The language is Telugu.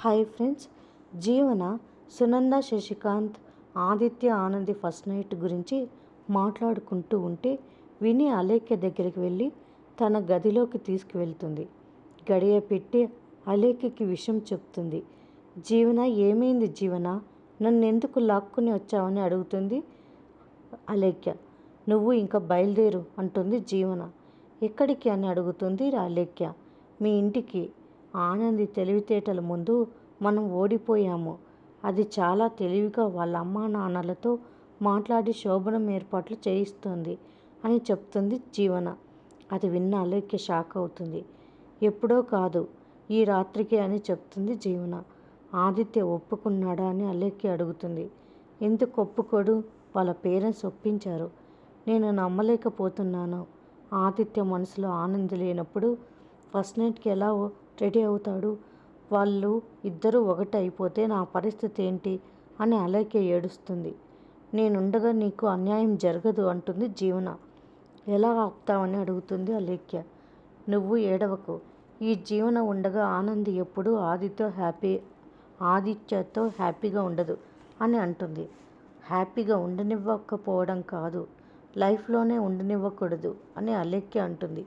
Hi friends Jeevana Sunanda Shashikanth Aditya Anandi first night గురించి మాట్లాడుకుంటూ ఉంటే విని అలేఖ్య దగ్గరికి వెళ్ళి తన గదిలోకి తీసుకువెళ్తుంది. గడియ పెట్టి అలేఖ్యకి విషయం చెప్తుంది. జీవన ఏమైంది జీవన? నన్ను ఎందుకు లాక్కుని వచ్చావని అడుగుతుంది అలేఖ్య. నువ్వు ఇంకా బయలుదేరు అంటుంది జీవన. ఎక్కడికి అని అడుగుతుంది అలేఖ్య. మీ ఇంటికి. ఆనంది తెలివితేటల ముందు మనం ఓడిపోయాము. అది చాలా తెలివిగా వాళ్ళ అమ్మా నాన్నలతో మాట్లాడి శోభనం ఏర్పాట్లు చేయిస్తుంది అని చెప్తుంది జీవన. అది విన్న అలేఖ్య షాక్ అవుతుంది. ఎప్పుడో కాదు ఈ రాత్రికి అని చెప్తుంది జీవన. ఆదిత్య ఒప్పుకున్నాడా అని అలేఖ్య అడుగుతుంది. ఎందుకు ఒప్పుకోడు? వాళ్ళ పేరెంట్స్ ఒప్పించారు. నేను నమ్మలేకపోతున్నాను. ఆదిత్య మనసులో ఆనంది లేనప్పుడు ఫస్ట్ నైట్కి ఎలా రెడీ అవుతాడు. వాళ్ళు ఇద్దరూ ఒకటి అయిపోతే నా పరిస్థితి ఏంటి? అని అలేఖ్య ఏడుస్తుంది. నేనుండగా నీకు అన్యాయం జరగదు అంటుంది జీవన. ఎలా ఆపుతావని అడుగుతుంది అలేఖ్య. నువ్వు ఏడవకు. ఈ జీవన ఉండగా ఆనంది ఎప్పుడు ఆదిత్య హ్యాపీ ఆదిత్యతో హ్యాపీగా ఉండదు అని అంటుంది. హ్యాపీగా ఉండనివ్వకపోవడం కాదు. లైఫ్లోనే ఉండనివ్వకూడదు అని అలేఖ్య అంటుంది.